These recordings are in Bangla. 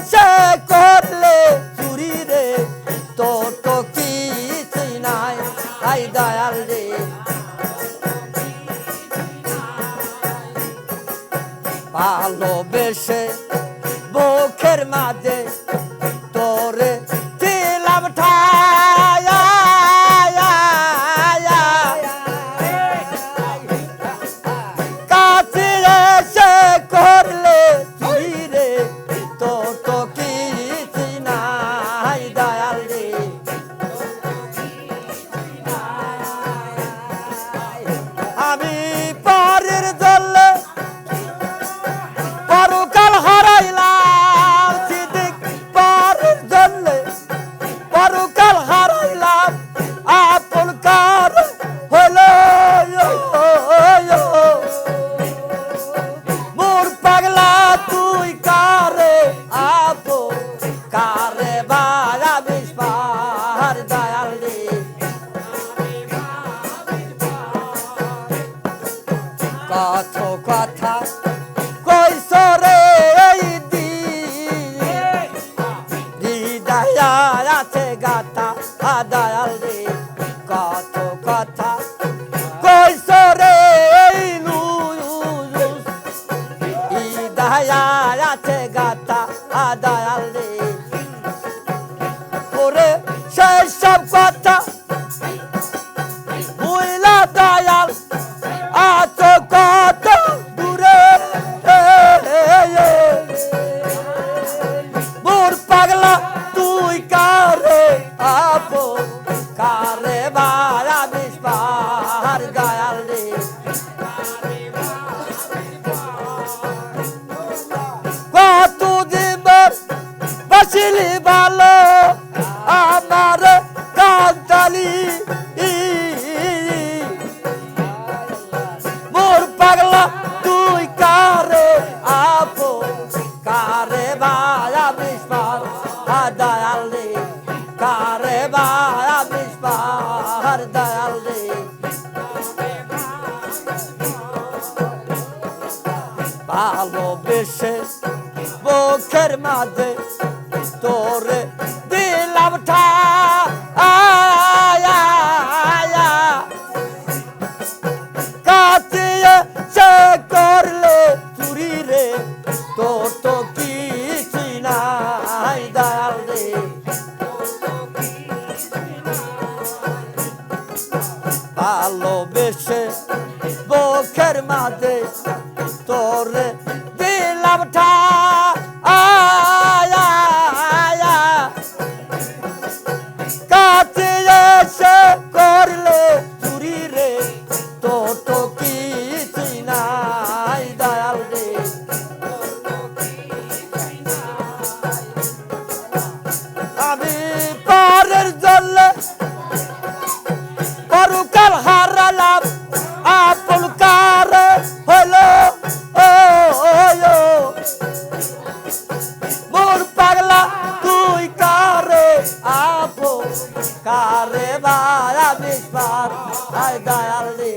আশা করলে দয়াল বুকের মাঝে তোরে দিলাম ঠা কাতিয়ে সে করলে চুরি রে, তোর তো কিছু নাই দাল রে। ভালোবেসে বুকের মাঝে তোরে কারে বারা বিপার আই দয়ালি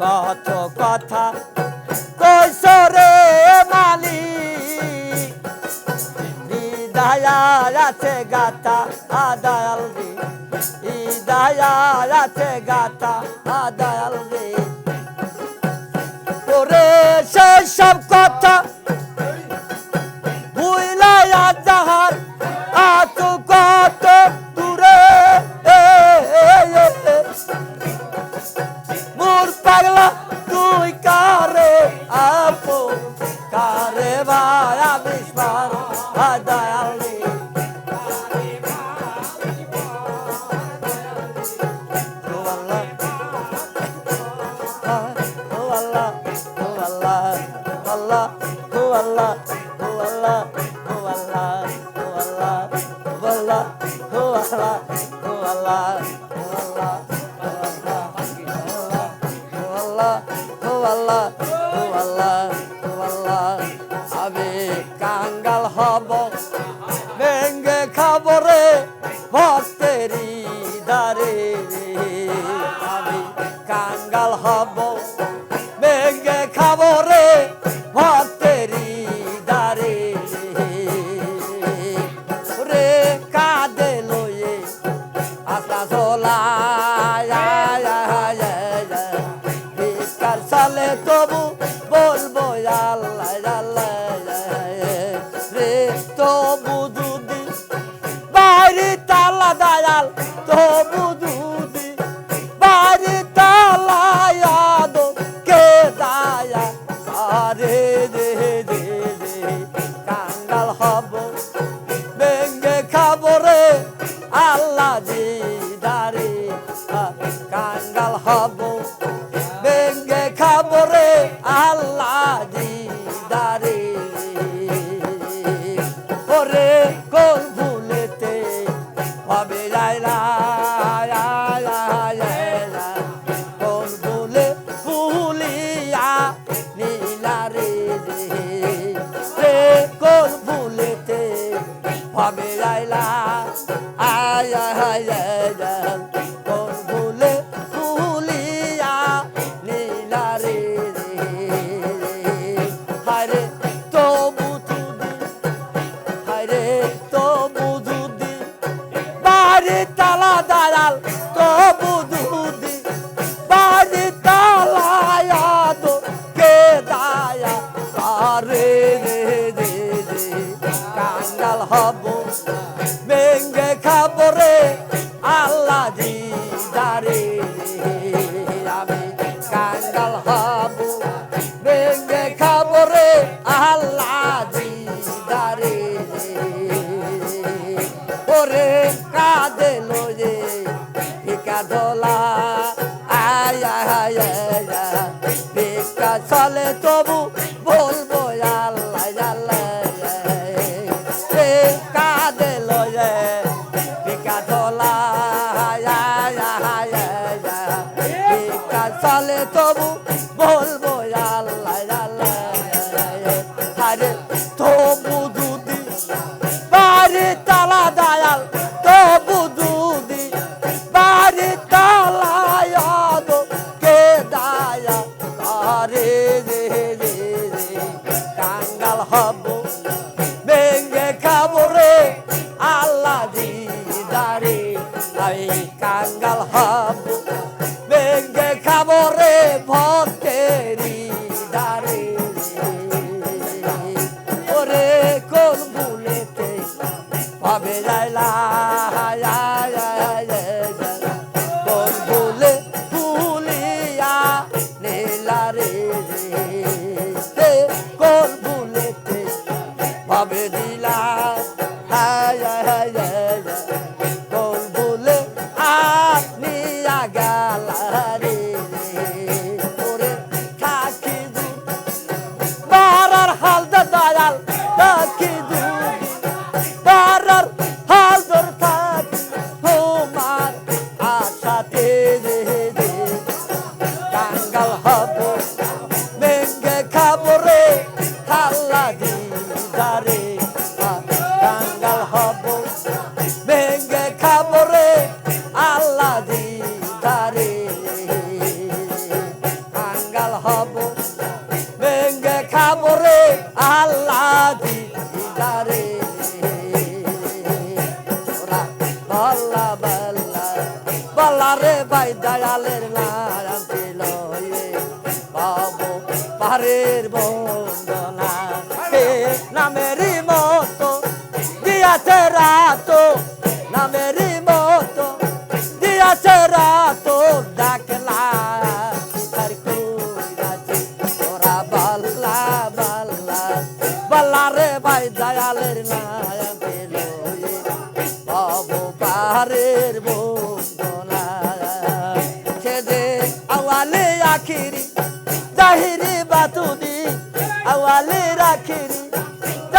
কত কথা কৈশোরে মালি দয়াল আছে গাতা আদয়াল রে। দয়াল আছে গাতা আদয়াল রে। রে সেসব কথা আমি কাঙ্গাল হব ভেঙ্গে খাবরে ভর la la, ay ay ay ay. ay. Diretor লীলা হ্যাঁ নামেরই মতো দিয়াছে রাত নামেরই মতো দিয়াছে রাত ডাকলা তোরা বাল্লা বাল্লা বাল্লা রে ভাই দয়ালের নায়া বাবু পাহাড়ের বোনা সে যে আওয়ালে আখিরি জাহিরি বাতুদি আওয়ালে রাখিরি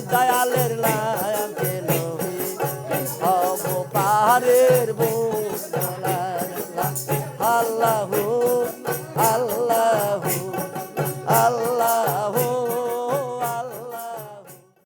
দায়